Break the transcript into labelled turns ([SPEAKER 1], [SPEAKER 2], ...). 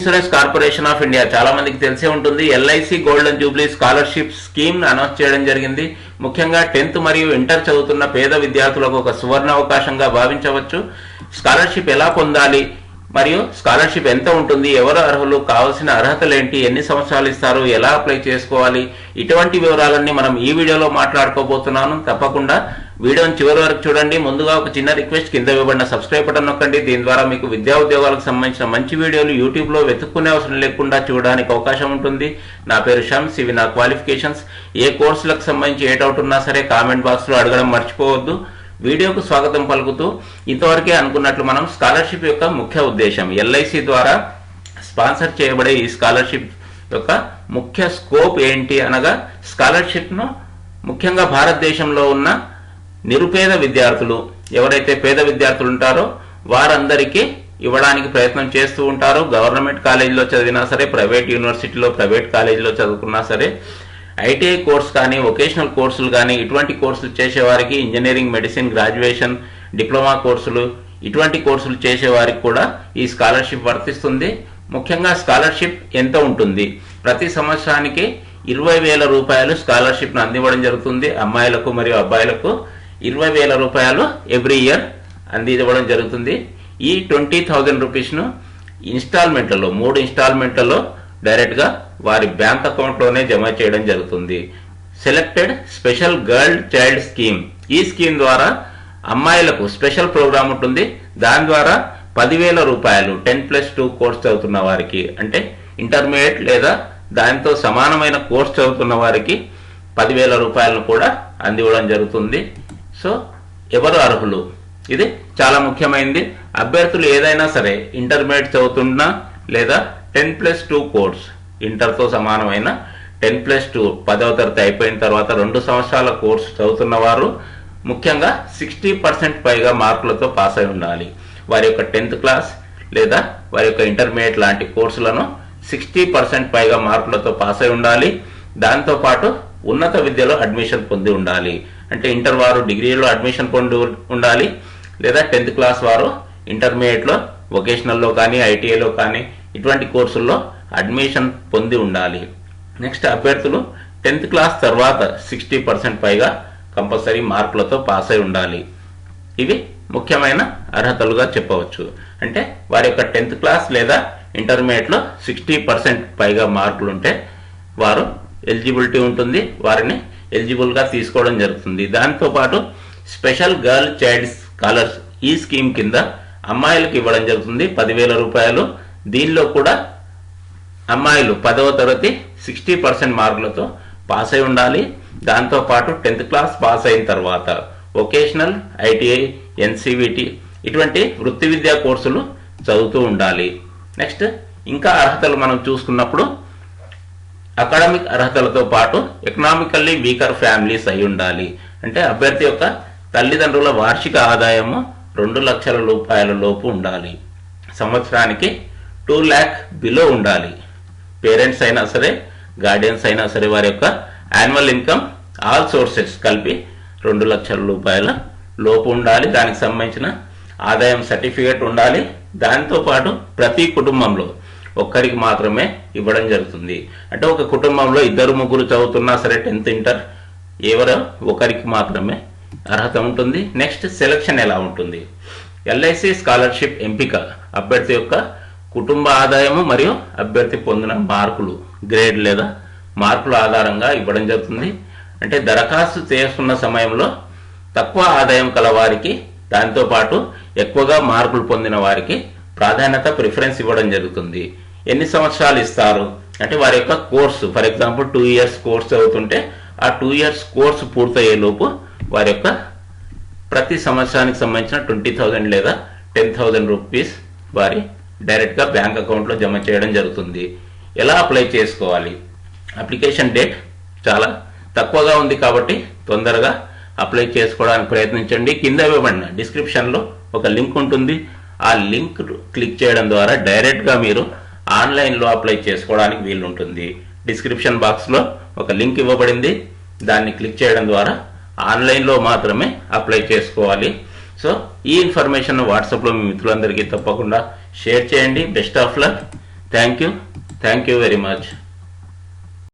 [SPEAKER 1] Insurance corporation of India. చాలా మందికి తెలిసే ఉంటుంది. LIC golden jubilee scholarship scheme announce చేయడం జరిగింది. ముఖ్యంగా టెన్త్ మరియు ఇంటర్ చదువుతున్న పేద విద్యార్థులకు ఒక సువర్ణ అవకాశంగా భావించవచ్చు. స్కాలర్షిప్ ఎలా పొందాలి? మరియు స్కాలర్షిప్ ఎంత ఉంటుంది? ఎవరు అర్హులు? కావాల్సిన అర్హతలు ఏంటి ఎన్ని సంవత్సరాలు ఇస్తారు? ఎలా అప్లై చేసుకోవాలి? ఇటువంటి వివరాలన్నీ మనం ఈ వీడియోలో మాట్లాడుకోబోతున్నాను. తప్పకుండా వీడియోని చివరి వరకు చూడండి. ముందుగా ఒక చిన్న రిక్వెస్ట్ కింద ఇవ్వబడిన సబ్స్క్రైబ్ బటన్ నొక్కండి. దీని ద్వారా మీకు విద్యా ఉద్యోగాలకు సంబంధించిన మంచి వీడియోలు యూట్యూబ్లో వెతుక్కునే అవసరం లేకుండా చూడడానికి అవకాశం ఉంటుంది. నా పేరు షమ్స్ ఇవి నా క్వాలిఫికేషన్స్. ఏ కోర్సులకు సంబంధించి ఏ డౌట్ ఉన్నా సరే కామెంట్ బాక్స్లో అడగడం మర్చిపోవద్దు. వీడియోకు స్వాగతం పలుకుతూ ఇంతవరకే అనుకున్నట్లు మనం స్కాలర్షిప్ యొక్క ముఖ్య ఉద్దేశం ఎల్ఐసి ద్వారా స్పాన్సర్ చేయబడే ఈ స్కాలర్షిప్ యొక్క ముఖ్య స్కోప్ ఏంటి అనగా స్కాలర్షిప్ను ముఖ్యంగా భారతదేశంలో ఉన్న నిరుపేద విద్యార్థులు ఎవరైతే పేద విద్యార్థులు ఉంటారో వారందరికీ ఇవ్వడానికి ప్రయత్నం చేస్తూ ఉంటారు. గవర్నమెంట్ కాలేజీలో చదివినా సరే ప్రైవేట్ యూనివర్సిటీలో ప్రైవేట్ కాలేజీలో చదువుకున్నా సరే ఐటీఐ కోర్స్ కానీ వొకేషనల్ కోర్సులు కానీ ఇటువంటి కోర్సులు చేసేవారికి ఇంజనీరింగ్ మెడిసిన్ గ్రాడ్యుయేషన్ డిప్లొమా కోర్సులు ఇటువంటి కోర్సులు చేసేవారికి కూడా ఈ స్కాలర్షిప్ వర్తిస్తుంది. ముఖ్యంగా స్కాలర్షిప్ ఎంత ఉంటుంది? ప్రతి సంవత్సరానికి ఇరవై వేల రూపాయలు స్కాలర్షిప్ను అందివ్వడం జరుగుతుంది. అమ్మాయిలకు మరియు అబ్బాయిలకు ఇరవై వేల రూపాయలు ఎవ్రీ ఇయర్ అందివ్వడం జరుగుతుంది. ఈ ట్వంటీ థౌజండ్ రూపీస్ను ఇన్స్టాల్మెంట్లలో మూడు ఇన్స్టాల్మెంట్లలో డైరెక్ట్గా వారి బ్యాంక్ అకౌంట్లోనే జమ చేయడం జరుగుతుంది. Selected special girl child scheme. ఈ స్కీమ్ ద్వారా అమ్మాయిలకు స్పెషల్ ప్రోగ్రామ్ ఉంటుంది. దాని ద్వారా పదివేల రూపాయలు టెన్ ప్లస్ టూ కోర్స్ చదువుతున్న వారికి అంటే ఇంటర్మీడియట్ లేదా దానితో సమానమైన కోర్స్ చదువుతున్న వారికి పదివేల రూపాయలను కూడా అందివ్వడం జరుగుతుంది. సో ఎవరు అర్హులు? ఇది చాలా ముఖ్యమైనది అభ్యర్థులు ఏదైనా సరే ఇంటర్మీడియట్ చదువుతున్నా లేదా టెన్ ప్లస్ టూ కోర్స్ ఇంటర్తో సమానమైన టెన్ ప్లస్ టూ పదవ తరగతి అయిపోయిన తర్వాత రెండు సంవత్సరాల కోర్సు చదువుతున్న వారు ముఖ్యంగా సిక్స్టీ పర్సెంట్ పైగా మార్కులతో పాస్ అయి ఉండాలి. వారి యొక్క టెన్త్ క్లాస్ లేదా వారి యొక్క ఇంటర్మీడియట్ లాంటి కోర్సులను సిక్స్టీ పర్సెంట్ పైగా మార్కులతో పాస్ అయి ఉండాలి. దాంతో పాటు ఉన్నత విద్యలో అడ్మిషన్ పొంది ఉండాలి. అంటే ఇంటర్ వారు డిగ్రీలో అడ్మిషన్ పొంది ఉండాలి లేదా టెన్త్ క్లాస్ వారు ఇంటర్మీడియట్లో వొకేషనల్లో కానీ ఐటీఐలో కానీ ఇటువంటి కోర్సుల్లో అడ్మిషన్ పొంది ఉండాలి. నెక్స్ట్ అభ్యర్థులు టెన్త్ క్లాస్ తర్వాత సిక్స్టీ పర్సెంట్ పైగా కంపల్సరీ మార్కులతో పాస్ అయి ఉండాలి. ఇవి ముఖ్యమైన అర్హతలుగా చెప్పవచ్చు. అంటే వారి యొక్క టెన్త్ క్లాస్ లేదా ఇంటర్మీడియట్లో సిక్స్టీ పర్సెంట్ పైగా మార్కులు ఉంటే వారు ఎలిజిబిలిటీ ఉంటుంది వారిని ఎలిజిబుల్గా తీసుకోవడం జరుగుతుంది. దాంతోపాటు స్పెషల్ గర్ల్ చైల్డ్ స్కాలర్స్ ఈ స్కీమ్ కింద అమ్మాయిలకు ఇవ్వడం జరుగుతుంది. పదివేల రూపాయలు. దీనిలో కూడా అమ్మాయిలు పదవ తరగతి సిక్స్టీ పర్సెంట్ మార్కులతో పాస్ అయి ఉండాలి. దాంతోపాటు టెన్త్ క్లాస్ పాస్ అయిన తర్వాత వొకేషనల్ ఐటీఐ ఎన్సీవిటి ఇటువంటి వృత్తి విద్యా కోర్సులు చదువుతూ ఉండాలి. నెక్స్ట్ ఇంకా అర్హతలు మనం చూసుకున్నప్పుడు అకాడమిక్ అర్హతలతో పాటు ఎకనామికల్లీ వీకర్ ఫ్యామిలీస్ అయి ఉండాలి. అంటే అభ్యర్థి యొక్క తల్లిదండ్రుల వార్షిక ఆదాయము రెండు లక్షల రూపాయల లోపు ఉండాలి. సంవత్సరానికి టూ ల్యాక్ బిలో ఉండాలి. పేరెంట్స్ అయినా సరే గార్డియన్స్ అయినా సరే వారి యొక్క యాన్యువల్ ఇన్కమ్ ఆల్ సోర్సెస్ కలిపి రెండు లక్షల రూపాయల లోపు ఉండాలి. దానికి సంబంధించిన ఆదాయం సర్టిఫికేట్ ఉండాలి. దాంతోపాటు ప్రతి కుటుంబంలో ఒక్కరికి మాత్రమే ఇవ్వడం జరుగుతుంది. అంటే ఒక కుటుంబంలో ఇద్దరు ముగ్గురు చదువుతున్నా సరే టెన్త్ ఇంటర్ ఎవరో ఒకరికి మాత్రమే అర్హత ఉంటుంది. నెక్స్ట్ సెలక్షన్ ఎలా ఉంటుంది? ఎల్ఐసి స్కాలర్షిప్ ఎంపిక అభ్యర్థి యొక్క కుటుంబ ఆదాయము మరియు అభ్యర్థి పొందిన మార్కులు గ్రేడ్ లేదా మార్కుల ఆధారంగా ఇవ్వడం జరుగుతుంది. అంటే దరఖాస్తు చేసుకున్న సమయంలో తక్కువ ఆదాయం కల వారికి పాటు ఎక్కువగా మార్కులు పొందిన వారికి ప్రాధాన్యత ప్రిఫరెన్స్ ఇవ్వడం జరుగుతుంది. ఎన్ని సంవత్సరాలు ఇస్తారు? అంటే వారి యొక్క course for example two years course చదువుతుంటే ఆ టూ ఇయర్స్ కోర్సు పూర్తయ్యే లోపు వారి యొక్క ప్రతి సంవత్సరానికి సంబంధించిన ట్వంటీ థౌజండ్ లేదా టెన్ థౌజండ్ రూపీస్ వారి డైరెక్ట్గా బ్యాంక్ అకౌంట్లో జమ చేయడం జరుగుతుంది. ఎలా అప్లై చేసుకోవాలి? అప్లికేషన్ డేట్ చాలా తక్కువగా ఉంది కాబట్టి తొందరగా అప్లై చేసుకోవడానికి ప్రయత్నించండి. కింద ఇవ్వబడిన డిస్క్రిప్షన్లో ఒక లింక్ ఉంటుంది. ఆ లింక్ క్లిక్ చేయడం ద్వారా డైరెక్ట్గా మీరు ఆన్లైన్లో అప్లై చేసుకోవడానికి వీలు ఉంటుంది డిస్క్రిప్షన్ బాక్స్లో ఒక లింక్ ఇవ్వబడింది. దాన్ని క్లిక్ చేయడం ద్వారా ఆన్లైన్లో మాత్రమే అప్లై చేసుకోవాలి. సో ఈ ఇన్ఫర్మేషన్ వాట్సాప్లో మీ మిత్రులందరికీ తప్పకుండా షేర్ చేయండి. Best of luck. Thank you. Thank you very much.